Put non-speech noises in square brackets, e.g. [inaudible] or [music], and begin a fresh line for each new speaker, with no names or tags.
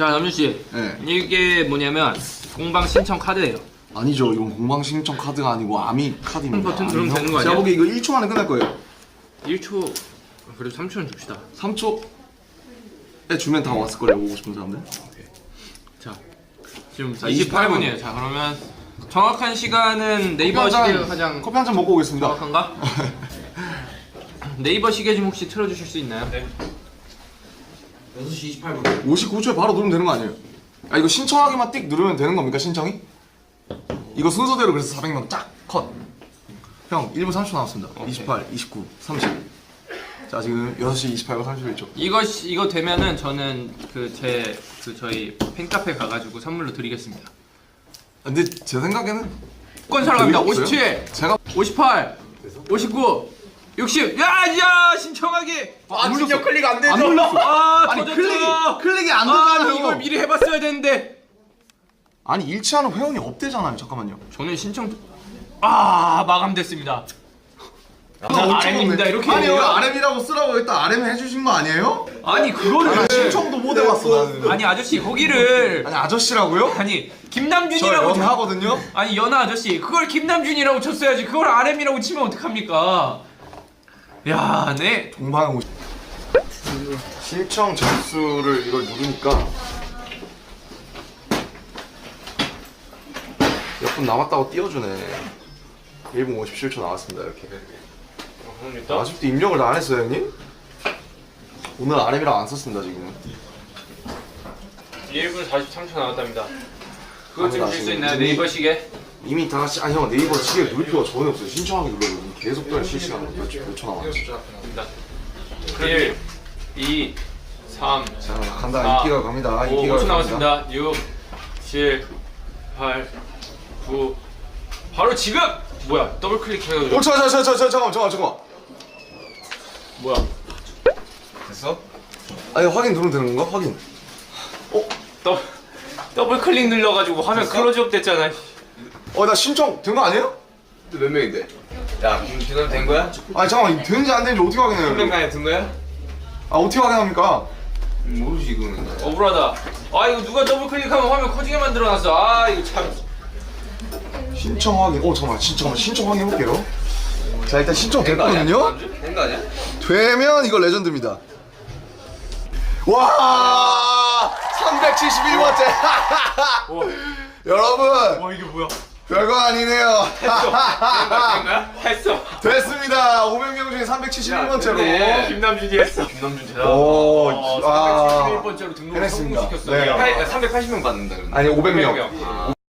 자 남준 씨.
네.
이게 뭐냐면 공방 신청 카드예요.
아니죠. 이건 공방 신청 카드가 아니고 아미 카드입니다.
버튼 누르면 되는 거
제가
아니야?
보기에 이거 1초 안에 끝날 거예요.
1초 그래도 3초는 줍시다.
3초에 주면 다 왔을 걸요. 오고 싶은 사람들.
자 지금
자,
28분이에요. 자 그러면 정확한 시간은 네이버
커피 한
시계
잔-
가장
커피 한 잔 먹고 오겠습니다.
정확한가? [laughs] 네이버 시계 좀 혹시 틀어주실 수 있나요? 네.
6시 28분
59초에 바로 누르면 되는 거 아니에요? 아 이거 신청하기만 띡 누르면 되는 겁니까 신청이? 이거 순서대로 그래서 400명 쫙 컷. 형 1분 30초 남았습니다. 28, 29, 30. 자 지금 6시 28분 31초.
이거 시- 이거 되면은 저는 그 제 그 저희 팬카페 가가지고 선물로 드리겠습니다.
근데 제 생각에는
건 사러 갑니다.
없어요?
57,
제가
58, 59, 60. 야, 야 신청하기.
아, 진짜
클릭 안 되죠? 안 눌렀어. 아,
아니
터졌죠?
클릭이 클릭이 안
아,
된다고요.
이걸 미리 해봤어야 되는데.
아니 일치하는 회원이 없대잖아요. 잠깐만요.
저는 신청. 아, 마감됐습니다. 아, RM입니다. 이렇게
아니요
해요?
RM이라고 쓰라고 일단 RM 해주신 거 아니에요?
아니 그거를
나 신청도 못 해봤어 나는.
아니 아저씨 거기를
아니 아저씨라고요?
아니
저
김남준이라고 쳐-
연하거든요.
아니 연하 아저씨 그걸 김남준이라고 쳤어야지 그걸 RM이라고 치면 어떡합니까 야 네.
동방에 오시. 신청 접수를 이걸 누르니까 몇 분 남았다고 띄워주네. 1분 57초 나왔습니다 이렇게. 아직도 입력을 다 안 했어요 형님? 오늘 RM이랑 안 썼습니다 지금.
1분 43초 나왔답니다 그거
아니다,
좀줄수
지금
있나요 네이버 시계?
이미 다 같이 아니 형 네이버 시계 누를 필요가 전혀 없어요. 신청하기 눌러요. 계속 그냥 실시간 몇초.
입니다 1 2 3
자 간다
아,
인기가 갑니다.
5,
인기가
5초
갑니다.
남았습니다 6 7 8 9 바로 지금! 뭐야 더블 클릭해가지고
오 잠깐 잠깐 잠깐 잠깐 잠깐 잠깐.
뭐야
됐어?
아니 확인 누르면 되는 건가? 확인.
더블, 더블 클릭 눌러가지고 화면 클로즈업 됐잖아
어 나 신청 된 거 아니에요?
몇 명인데? 야 그럼 지금 된 거야?
아니 잠깐만 되는지 안 되는지 어떻게 확인해요?
든 거야?
아 어떻게 확인합니까?
음, 모르지 이거는
억울하다 아 이거 누가 더블 클릭하면 화면 커지게 만들어놨어 아 이거 참
신청 확인. 오 잠깐만 신청 신청 확인 해볼게요. 자 일단 신청 됐거든요.
된거 아니야?
되면 이거 레전드입니다. 와 371번째. [laughs] 여러분
와 이게 뭐야
별거 아니네요.
된 거야? [laughs] 했어
됐습니다. 500명 중에 371번째로.
네, 김남준이 했어 김남준 대단
오,
어,
아.
371번째로 등록을
해냈습니다.
성공시켰어
네.
야,
팔- 380명 받는다 그러는데
아니 500명.
500명.